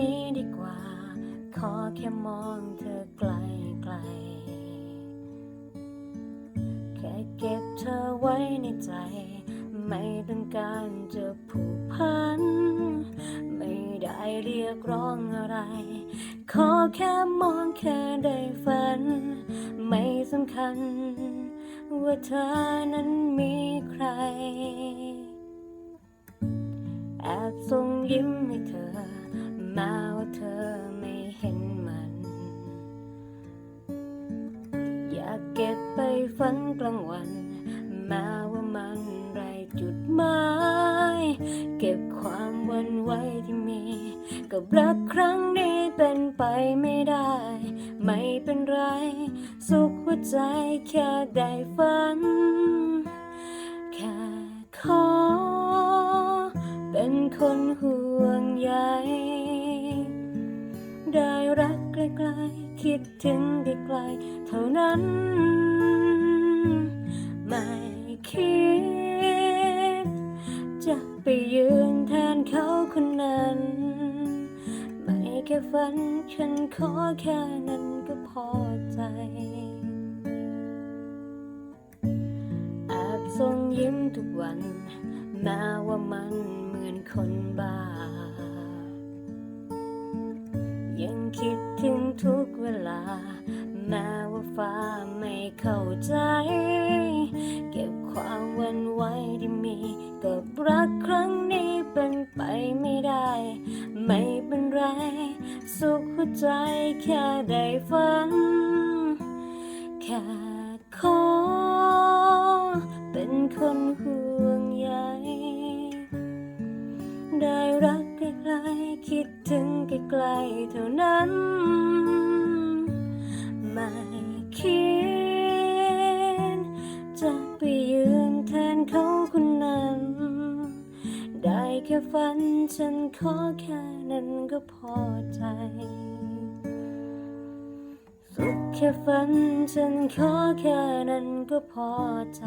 นี้ดีกว่า ขอแค่มองเธอไกลไกล แค่เก็บเธอไว้ในใจ ไม่ต้องการจะผูกพัน ไม่ได้เรียกร้องอะไร ขอแค่มองแค่ได้ฝัน ไม่สำคัญ ว่าเธอนั้นมีใครแอบส่งยิ้มให้เธอ มาว่าเธอไม่เห็นมัน อยากเก็บไปฝันกลางวันมาว่ามันไรจุดหมาย เก็บความวันไหวที่มี กับรักครั้งนี้เป็นไปไม่ได้ ไม่เป็นไร สุขหัวใจแค่ได้ฝัน คิดถึงได้ไกลเท่านั้น ไม่คิด จะไปยืนแทนเขาคนนั้น ไม่แค่ฝันฉันขอแค่นั้นก็พอใจแอบส่งยิ้มทุกวันแม้ว่ามันเหมือนคนบ้า ยังคิดถึงทุกเวลา แม้ว่าฟ้าไม่เข้าใจ เก็บความวันไหวที่มี กับรักครั้งนี้เป็นไปไม่ได้ ไม่เป็นไร สุขหัวใจแค่ได้ฝัน แค่ขอเป็นคนห่วงใยได้รักใกล้ๆคิดถึง กลเท่านั้น ไม่คิด จะไปยืนแทนเขาคนนั้น ได้แค่ฝันฉันขอแค่นั้นก็พอใจ สุขแค่ฝันฉันขอแค่นั้นก็พอใจ